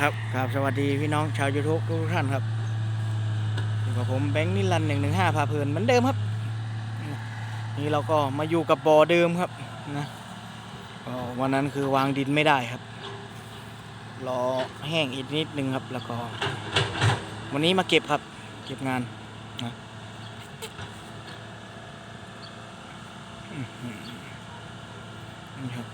ครับครับสวัสดีพี่น้องชาวยูทูบทุกท่านครับอยู่กับผมแบงค์นิรันหนึ่งหนึ่งห้าพาเพลินเหมือนเดิมครับ นี่เราก็มาอยู่กับบ่อเดิมครับนะวันนั้นคือวางดินไม่ได้ครับ รอแห้งอีกนิดนึงครับ แล้วก็ วันนี้มาเก็บครับ เก็บงานนะนี่ครับ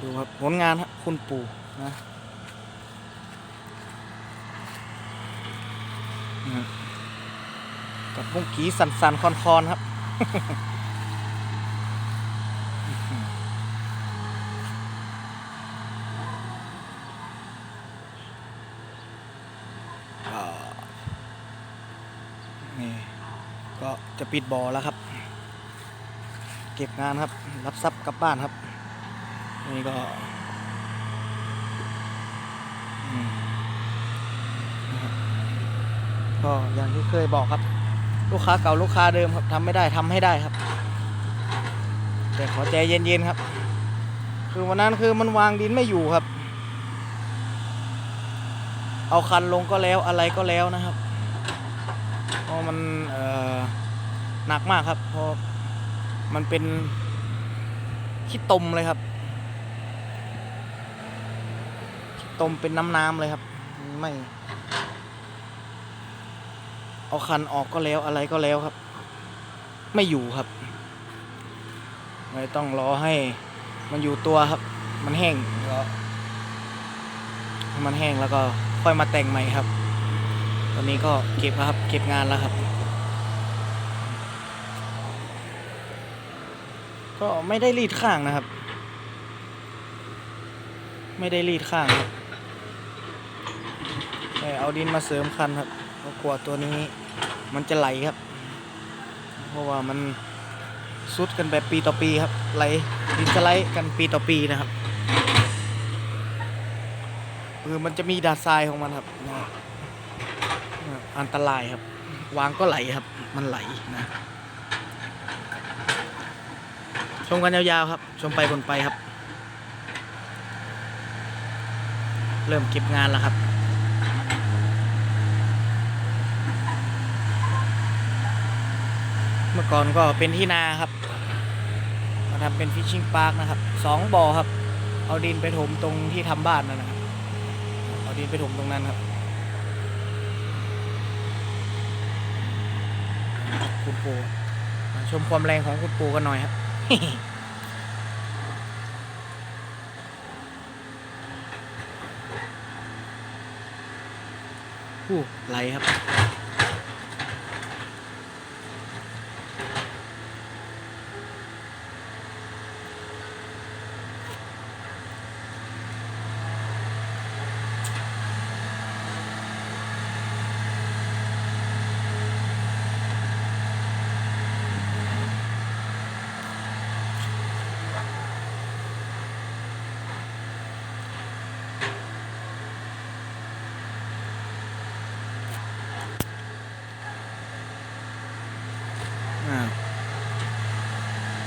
ดูครับผลงานครับคุณปู่นะอืม กับมุ้งกีสันสันคอนคอนครับ นี่ก็จะปิดบ่อแล้วครับ เก็บงานครับ รับทรัพย์กลับบ้านครับ นี่ก็อืมนะครับ ก็อย่างที่เคยบอกครับ ลูกค้าเก่าลูกค้าเดิมครับทำไม่ได้ทำให้ได้ครับ แต่ขอใจเย็นๆครับ คือวันนั้นคือมันวางดินไม่อยู่ครับ เอาคันลงก็แล้วอะไรก็แล้วนะครับเพราะมันเอ่อหนักมากครับเพราะมันเป็นขี้ตมเลยครับต้มเป็นน้ำๆเลยครับ ไม่ เอาคันออกก็แล้วอะไรก็แล้วครับ ไม่อยู่ครับเลยต้องรอให้ มันอยู่ตัวครับ มันแห้งแล้วมันแห้งแล้วก็ค่อยมาแต่งใหม่ครับ ตอนนี้ก็เก็บแล้วครับ เก็บงานแล้วครับ ก็ไม่ได้รีดข้างนะครับ ไม่ได้รีดข้างครับแต่เอาดินมาเสริมคันครับเพราะกลัวตัวนี้ มันจะไหลครับ เพราะว่ามันซุดกันแบบปีต่อปีครับไหลดินจะไหลกันปีต่อปีนะครับคือมันจะมีดาดทรายของมันครับนะอันตรายครับ วางก็ไหลครับ มันไหลนะชมกันยาวๆครับ ชมไปบนไปครับ เริ่มเก็บงานแล้วครับ เมื่อก่อนก็เป็นที่นาครับ มาทำเป็นฟิชชิ่งพาร์คนะครับสองบ่อครับ เอาดินไปถมตรงที่ทำบ้านนั่นนะครับ เอาดินไปถมตรงนั้นครับคุณปูมาชมความแรงของคุณปูกันหน่อยครับผู้ไหลครับ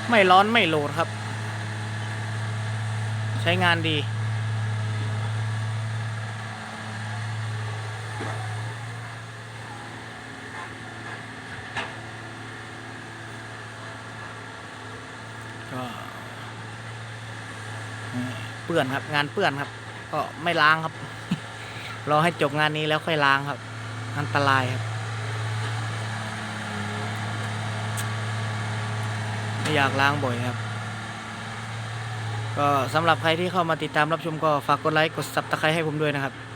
ไม่ร้อนไม่โหลดครับ ใช้งานดี ก็เปื้อนครับ งานเปื้อนครับ ก็ไม่ล้างครับ รอให้จบงานนี้แล้วค่อยล้างครับ อันตรายครับ ไม่อยากล้างบ่อยครับ ก็สำหรับใครที่เข้ามาติดตามรับชมก็ฝากกดไลค์กดซับตะไคร้ให้ผมด้วยนะครับนะครับ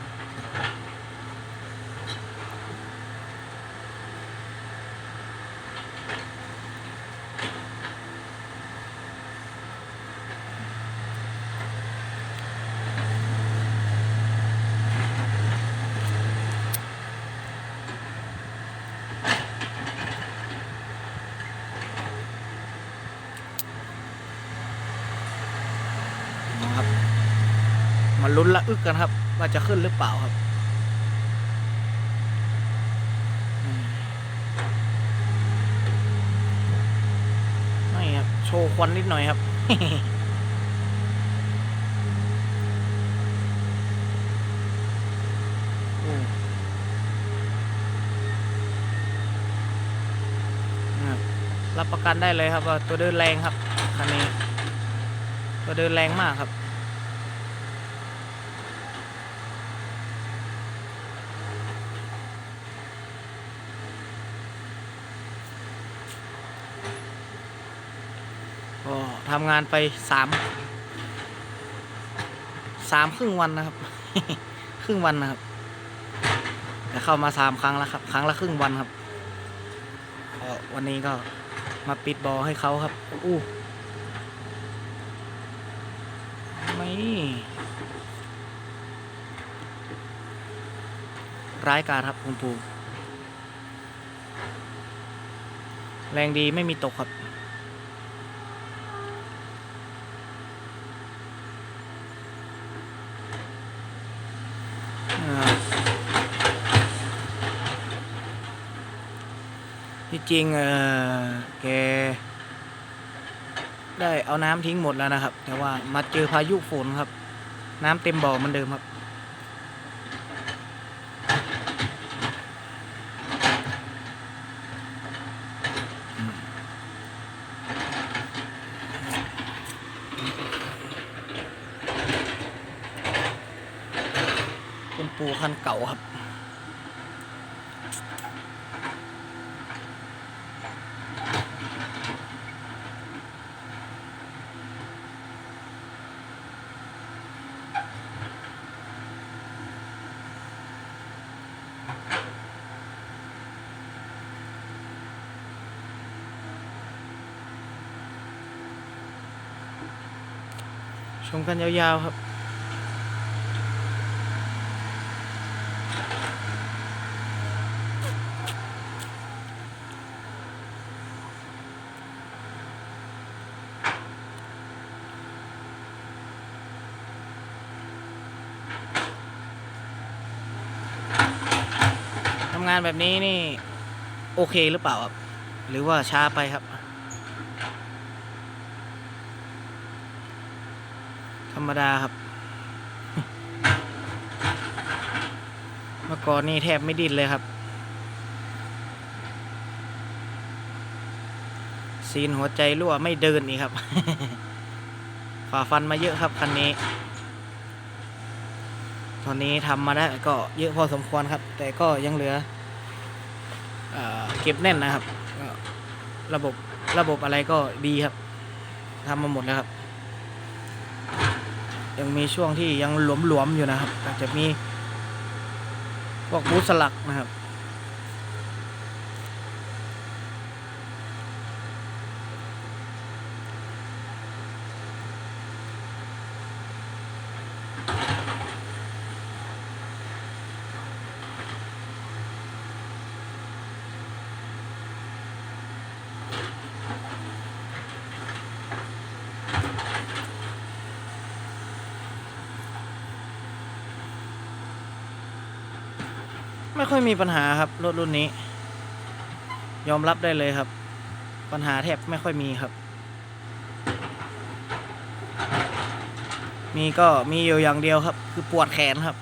ลุ้นระอึกกันครับ ว่าจะขึ้นหรือเปล่าครับไม่ครับ โชว์ควันนิดหน่อยครับรับประกันได้เลยครับว่าตัวเดินแรงครับคันนี้ตัวเดินแรงมากครับ ทำงานไปสามสามครึ่งวันนะครับ ครึ่งวันนะครับแต่เข้ามาสามครั้งแล้วครับ ครั้งละครึ่งวันครับวันนี้ก็มาปิดบอให้เขาครับอู้ไม่ร้ายกาจครับคุณปูแรงดีไม่มีตกครับ อ่า ที่จริงเออแกได้เอาน้ำทิ้งหมดแล้วนะครับ แต่ว่ามาเจอพายุฝนครับ น้ำเต็มบ่อเหมันเดิมครับ คุณปูคันเก่าครับ ชมกันยาวๆครับ ทำงานแบบนี้นี่ โอเคหรือเปล่าครับ หรือว่าช้าไปครับ รรมดาครับ เมื่อก่อนนี่แทบไม่ดิ้นเลยครับ ซีนหัวใจรั่วไม่เดินอีกครับ ฝ่าฟันมาเยอะครับคันนี้ ตอนนี้ทำมาได้ก็เยอะพอสมควรครับ แต่ก็ยังเหลือเอเก็บแน่นนะครับ ระบบระบบอะไรก็ดีครับทำมาหมดแล้วครับ ยังมีช่วงที่ยังหลวมๆอยู่นะครับอาจจะมีพวกบูสลักนะครับ ไม่ค่อยมีปัญหาครับ รถรุ่นนี้ ยอมรับได้เลยครับ ปัญหาแทบไม่ค่อยมีครับ มีก็มีอยู่อย่างเดียวครับ คือปวดแขนครับ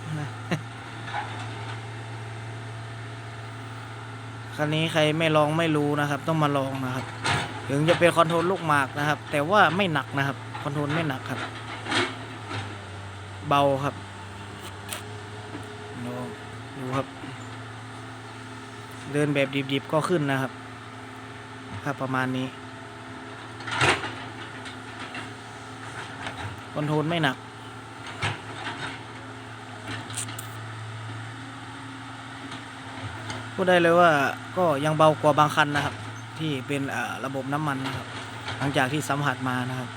คันนี้ใครไม่ลองไม่รู้นะครับ ต้องมาลองนะครับ ถึงจะเป็นคอนโทรลลูกหมากนะครับ แต่ว่าไม่หนักนะครับ คอนโทรลไม่หนักครับ เบาครับดูดูครับ เดินแบบดิบๆก็ขึ้นนะครับครับประมาณนี้ คอนโทรลไม่หนัก พูดได้เลยว่าก็ยังเบากว่าบางคันนะครับ ที่เป็นระบบน้ำมันนะครับ หลังจากที่สัมผัสมานะครับ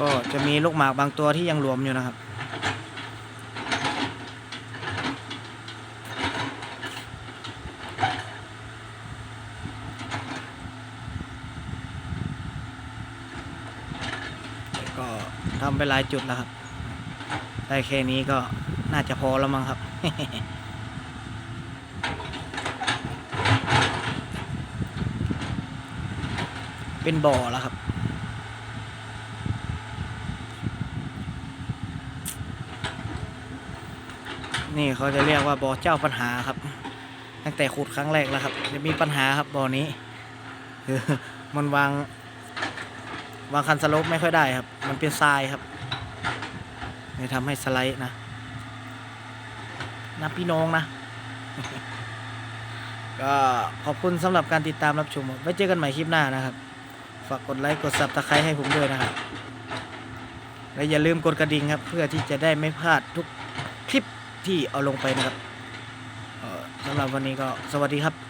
ก็จะมีลูกหมากบางตัวที่ยังหลวมอยู่นะครับ ก็ทำไปหลายจุดแล้วครับ ได้แค่นี้ก็น่าจะพอแล้วมั้งครับเป็นบ่อแล้วครับ นี่เขาจะเรียกว่าบ่อเจ้าปัญหาครับ ตั้งแต่ขุดครั้งแรกแล้วครับ จะมีปัญหาครับบ่อนี้คือมันวางวางคันสลปไม่ค่อยได้ครับ มันเป็นทรายครับเลยทำให้สไลด์นะนะพี่น้องนะ ก็ขอบคุณสำหรับการติดตามรับชม ไว้เจอกันใหม่คลิปหน้านะครับ ฝากกดไลค์กดซับสไครต์ให้ผมด้วยนะครับ และอย่าลืมกดกระดิ่งครับ เพื่อที่จะได้ไม่พลาดทุก ที่เอาลงไปนะครับสำหรับวันนี้ก็สวัสดีครับ